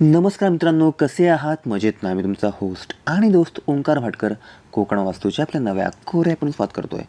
नमस्कार मित्रांनो कसे आहात? मजेत ना? मी तुमचा होस्ट आणि दोस्त ओंकार भाटकर. कोकण वास्तूच्या आपल्या नव्या कोऱ्या पण स्वाद करतोय.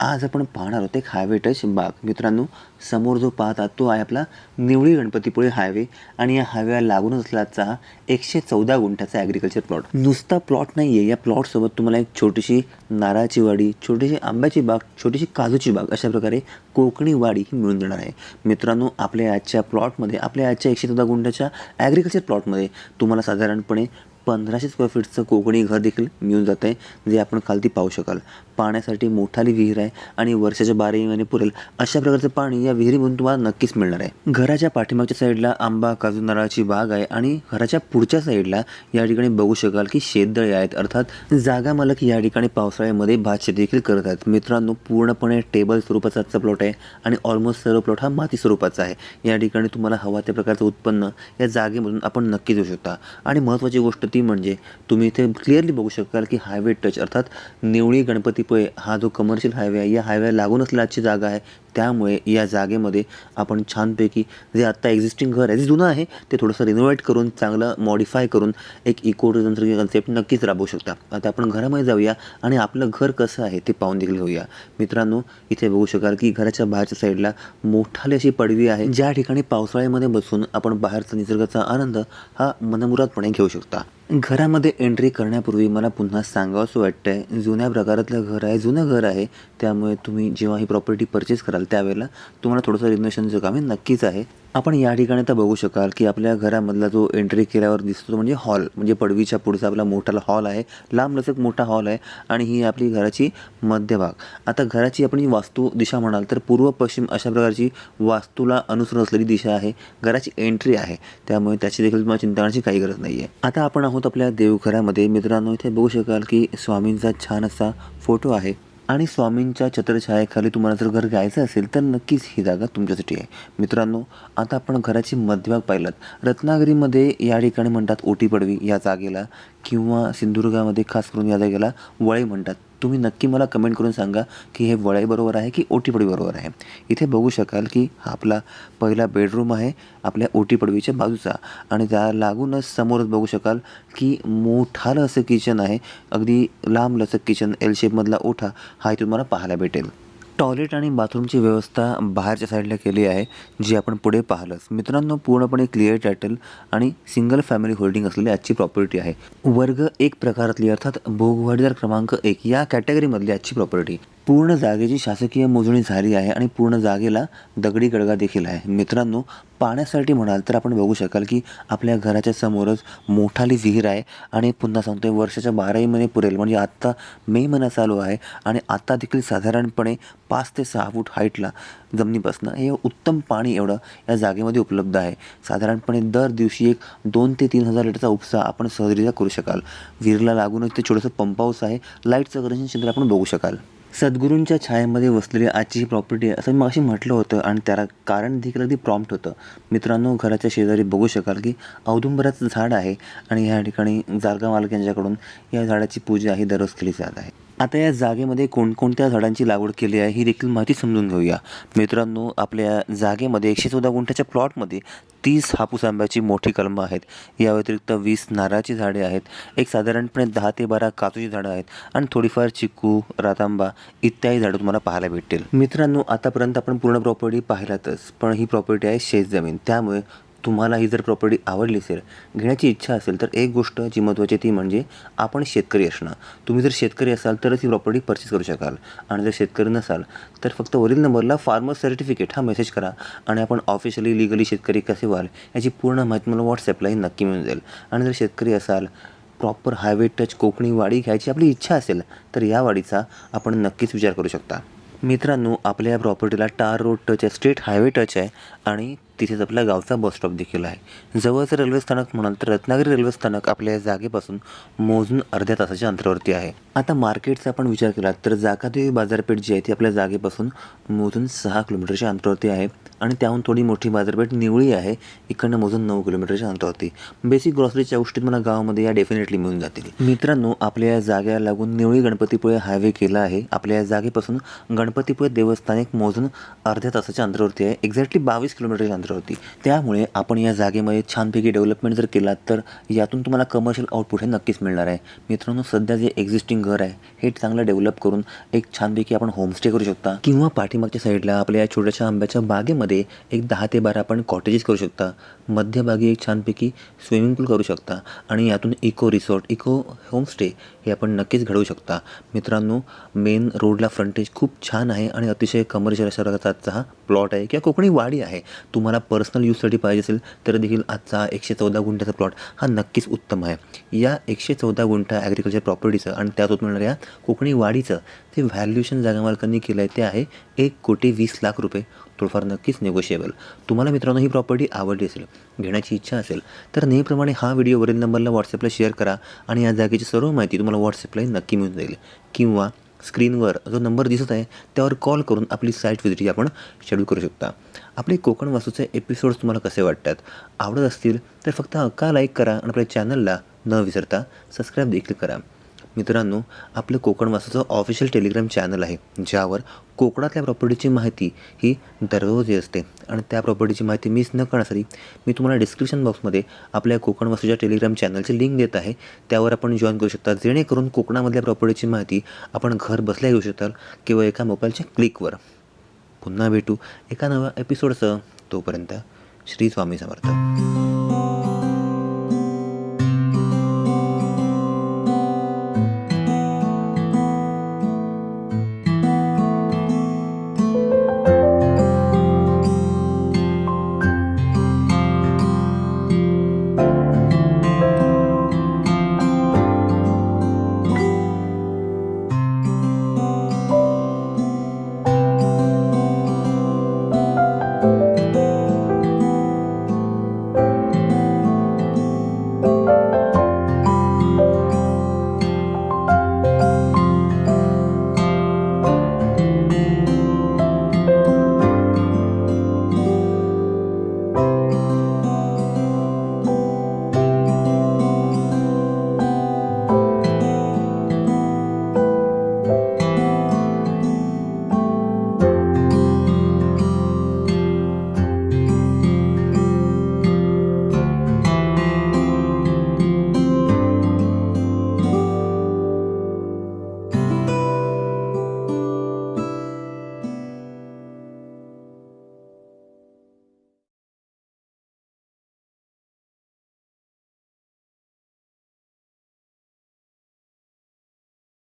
आज आपण पाहणार आहोत एक हायवे टच बाग. मित्रांनो समोर जो पाहतात तो आहे आपला निवळी गणपतीपुळे हायवे आणि या हायवेला लागूनच असल्याचा हा एकशे चौदा गुंठ्याचा ॲग्रिकल्चर प्लॉट नुसता प्लॉट नाही आहे या प्लॉटसोबत तुम्हाला एक छोटीशी नारळाची वाडी छोटीशी आंब्याची बाग छोटीशी काजूची बाग अशा प्रकारे कोकणी वाडी ही मिळून देणार आहे. मित्रांनो आपल्या आजच्या प्लॉटमध्ये आपल्या आजच्या एकशे चौदा गुंठ्याच्या ॲग्रिकल्चर प्लॉटमध्ये तुम्हाला साधारणपणे पंधराशे स्क्वेअर फीटचं कोकणी घर देखील मिळून जात आहे जे आपण खालती पाहू शकाल. पाण्यासाठी मोठाली विहीर आहे आणि वर्षाच्या बाराही महिने पुरेल. अशा प्रकारचं पाणी या विहिरीमधून तुम्हाला नक्कीच मिळणार आहे. घराच्या पाठीमागच्या साईडला आंबा काजू नारळाची बाग आहे आणि घराच्या पुढच्या साईडला या ठिकाणी बघू शकाल की शेतदळे आहेत. अर्थात जागा मालक या ठिकाणी पावसाळ्यामध्ये भात शेती देखील करत आहेत. मित्रांनो पूर्णपणे टेबल स्वरूपाचा आजचा प्लॉट आहे आणि ऑलमोस्ट सर्व प्लॉट हा माती स्वरूपाचा आहे. या ठिकाणी तुम्हाला हवा त्या प्रकारचं उत्पन्न या जागेमधून आपण नक्की देऊ शकता. आणि महत्त्वाची गोष्ट ती म्हणजे तुम्ही इथे क्लिअरली बघू शकाल की हायवे टच अर्थात निवळी गणपतीपुळे हा जो कमर्शियल हायवे आहे या हायवे लागून असल्याची जागा आहे. त्यामुळे या जागेमध्ये आपण छानपैकी जे आत्ता एक्झिस्टिंग घर आहे जे जुनं आहे ते थोडंसं रिनोव्हेट करून चांगलं मॉडिफाय करून एक इको टुरिझमसारखी कन्सेप्ट नक्कीच राबवू शकता. आता आपण घरामध्ये जाऊया आणि आपलं घर कसं आहे ते पाहून देखील घेऊया. मित्रांनो इथे बघू शकाल की घराच्या बाहेरच्या साईडला मोठाली अशी पडवी आहे. ज्या ठिकाणी पावसाळ्यामध्ये बसून आपण बाहेरचा निसर्गाचा आनंद हा मनमुरादपणे घेऊ शकता. घरामध्ये एंट्री करण्यापूर्वी मला पुन्हा सांगावंसं वाटतंय जुन्या प्रकारातलं घर आहे जुनं घर आहे त्यामुळे तुम्ही जेव्हा ही प्रॉपर्टी परचेस कराल त्यावेळेला तुम्हाला थोडंसं रिनोव्हेशनचं काम हे नक्कीच आहे. आपण या ठिकाणी तर बघू शकाल की आपल्या घरामधला जो एंट्री केल्यावर दिसतो तो म्हणजे हॉल म्हणजे पडवीच्या पुढचा आपला मोठा हॉल आहे. लांब लचक मोठा हॉल आहे आणि ही आपली घराची मध्यभाग. आता घराची आपण वास्तू दिशा म्हणाल तर पूर्व पश्चिम अशा प्रकारची वास्तूला अनुसरून असलेली दिशा आहे. घराची एंट्री आहे. त्यामुळे त्याची देखील तुम्हाला चिंता करण्याची काही गरज नाही आहे आता आपण आहोत आपल्या देवघरामध्ये. मित्रांनो इथे बघू शकाल की स्वामींचा छान असा फोटो आहे. आणि स्वामींच्या छत्रछायेखाली तुम्हाला जर घर घ्यायचं असेल तर नक्कीच ही जागा तुमच्यासाठी आहे. मित्रांनो आता आपण घराची मध्यभाग पाहिलात. रत्नागिरीमध्ये या ठिकाणी म्हणतात ओटी पडवी या जागेला किंवा सिंधुदुर्गामध्ये खास करून या जागेला वळे म्हणतात. तुम्ही नक्की मला कमेंट करून सांगा की हे वळाई बरोबर आहे की ओटीपडवी बरोबर आहे. इथे बघू शकाल की हा आपला पहिला बेडरूम आहे आपल्या ओटीपडवीच्या बाजूचा. आणि त्या लागूनच समोरच बघू शकाल की मोठालं असं किचन आहे. अगदी लांबलं असं किचन एल शेपमधला ओठा हा इथून तुम्हाला पाहायला भेटेल. टॉयलेट आणि बाथरूमची व्यवस्था बाहेरच्या साईडला केली आहे जी आपण पुढे पाहिलंच. मित्रांनो पूर्णपणे क्लिअर टायटल आणि सिंगल फॅमिली होल्डिंग असलेली आजची प्रॉपर्टी आहे. वर्ग एक प्रकारातली अर्थात भोगवाडीदार क्रमांक एक या कॅटेगरीमधली आजची प्रॉपर्टी पूर्ण जागेची शासकीय मोजणी झाली आहे आणि पूर्ण जागेला दगडी गडगा देखील आहे. मित्रांनो पाण्यासाठी म्हणाल तर आपण बघू शकाल की आपल्या घराच्या समोरच मोठाली विहीर आहे आणि पुन्हा सांगतोय वर्षाच्या बाराही महिने पुरेल. म्हणजे आत्ता मे महिना चालू आहे आणि आत्ता देखील साधारणपणे पाच ते सहा फूट हाईटला जमिनीपासून हे उत्तम पाणी एवढं या जागेमध्ये उपलब्ध आहे. साधारणपणे दर दिवशी एक दोन ते तीन हजार लिटरचा उपसा आपण सहजरित्या करू शकाल. विहिरीला लागूनच ते छोटंसं पंप हाऊस आहे. लाईटचं कनेक्शन क्षेत्र आपण बघू शकाल. सद्गुरूंच्या छायेमध्ये वसलेली आजची ही प्रॉपर्टी आहे असं मी अशी म्हटलं होतं आणि त्याला कारण देखील अगदी प्रॉम्प्ट होतं. मित्रांनो घराच्या शेजारी बघू शकाल की औदुंबराचं झाड आहे आणि ह्या ठिकाणी जारगा मालक यांच्याकडून या झाडाची पूजा ही दररोज केली जात आहे. आता या जागेमध्ये कोणकोणत्या झाडांची लागवड केली आहे ही देखील माहिती समजून घेऊया. मित्रांनो आपल्या जागेमध्ये एकशे चौदा गुंठ्याच्या प्लॉटमध्ये तीस हापूस आंब्याची मोठी कलमं आहेत. या व्यतिरिक्त वीस नारळाची झाडे आहेत. एक साधारणपणे दहा ते बारा काजूची झाडं आहेत. आणि थोडीफार चिकू रातांबा इत्यादी झाडं तुम्हाला पाहायला भेटतील. मित्रांनो आतापर्यंत आपण पूर्ण प्रॉपर्टी पाहिलातच पण ही प्रॉपर्टी आहे शेत जमीन त्यामुळे तुम्हाला ही जर प्रॉपर्टी आवडली असेल घेण्याची इच्छा असेल तर एक गोष्ट जी महत्त्वाची ती म्हणजे आपण शेतकरी असणं. तुम्ही जर शेतकरी असाल तरच ही प्रॉपर्टी परचेस करू शकाल. आणि जर शेतकरी नसाल तर फक्त वरील नंबरला फार्मर सर्टिफिकेट हा मेसेज करा आणि आपण ऑफिशियली लिगली शेतकरी कसे व्हाल याची पूर्ण माहिती मला व्हॉट्सॲपलाही नक्की मिळून जाईल. आणि जर शेतकरी असाल प्रॉपर हायवे टच कोकणी वाडी घ्यायची आपली इच्छा असेल तर या वाडीचा आपण नक्कीच विचार करू शकता. मित्रांनो आपल्या या प्रॉपर्टीला टार रोड टच आहे स्टेट हायवे टच आहे आणि तिथेच आपल्या गावचा बस स्टॉप देखील आहे. जवळचं रेल्वे स्थानक म्हणाल तर रत्नागिरी रेल्वे स्थानक आपल्या या जागेपासून मोजून अर्ध्या तासाच्या अंतरावरती आहे. आता मार्केटचा आपण विचार केला तर जाकादेवी बाजारपेठ जी आहे ती आपल्या जागेपासून मोजून सहा किलोमीटरच्या अंतरावरती आहे. आणि त्याहून थोडी मोठी बाजारपेठ निवळी आहे. इकडनं मोजून नऊ किलोमीटरच्या अंतरावरती. बेसिक ग्रॉसरीच्या गोष्टी मला गावामध्ये या डेफिनेटली मिळून जातील. मित्रांनो आपल्या या जाग्याला लागून निवळी गणपतीपुळे हायवे केला आहे. आपल्या या जागेपासून गणपतीपुळे देवस्थान एक मोजून अर्ध्या तासाच्या अंतरावरती आहे. एक्झॅक्टली बावीस किलोमीटरच्या अंतरावरती. त्यामुळे आपण या जागेमध्ये छानपैकी डेव्हलपमेंट जर केलात तर यातून तुम्हाला कमर्शियल आउटपुट हे नक्कीच मिळणार आहे. मित्रांनो सध्या जे एक्झिस्टिंग घर आहे हे चांगलं डेव्हलप करून एक छानपैकी आपण होमस्टे करू शकता. किंवा पाठीमागच्या साईडला आपल्या या छोट्याशा आंब्याच्या बागेमध्ये एक दहा ते बारा आपण कॉटेजेस करू शकता. मध्यभागी एक छानपैकी स्विमिंग पूल करू शकता. आणि यातून इको रिसॉर्ट इको होमस्टे हे आपण नक्कीच घडवू शकता. मित्रांनो मेन रोडला फ्रंटेज खूप छान आहे आणि अतिशय कमर्शियल अशा प्रकारचा आजचा हा प्लॉट आहे किंवा कोकणी वाडी आहे. तुम्हाला पर्सनल यूजसाठी पाहिजे असेल तर देखील आजचा एकशे चौदा गुंठ्याचा प्लॉट हा नक्कीच उत्तम आहे. या एकशे चौदा गुंठा ॲग्रिकल्चर प्रॉपर्टीचं आणि त्यातून मिळणाऱ्या कोकणी वाडीचं ते व्हॅल्युएशन जागा मालकांनी केलं आहे ते आहे एक कोटी वीस लाख रुपये. थोडंफार नक्कीच नेगोशिएबल तुम्हाला मित्रांनो ही प्रॉपर्टी आवडली असेल घेण्याची इच्छा असेल तर नेहमीप्रमाणे हा व्हिडिओ वरील नंबरला व्हॉट्सअपला शेअर करा आणि या जागेची सर्व माहिती तुम्हाला व्हॉट्सअपलाही नक्की मिळून जाईल. किंवा स्क्रीनवर जो नंबर दिसत आहे त्यावर कॉल करून आपली साईट व्हिजिट आपण शेड्यूल करू शकता. आपले कोकण वास्तूचे एपिसोड्स तुम्हाला कसे वाटतात? आवडत असतील तर फक्त हक्का लाईक करा आणि आपल्या चॅनलला न विसरता सबस्क्राईब देखील करा. मित्रांनो आपलं कोकण वास्तूचं ऑफिशियल टेलिग्राम चॅनल आहे ज्यावर कोकणातल्या प्रॉपर्टीची माहिती ही दररोज असते. आणि त्या प्रॉपर्टीची माहिती मिस न करण्यासाठी मी तुम्हाला डिस्क्रिप्शन बॉक्समध्ये आपल्या कोकण वास्तूच्या टेलिग्राम चॅनलची लिंक देत आहे. त्यावर आपण जॉईन करू शकता. जेणेकरून कोकणामधल्या प्रॉपर्टीची माहिती आपण घर बसल्या घेऊ शकता किंवा एका मोबाईलच्या क्लिकवर पुन्हा भेटू एका नव्या एपिसोडचं तोपर्यंत श्री स्वामी समर्थ.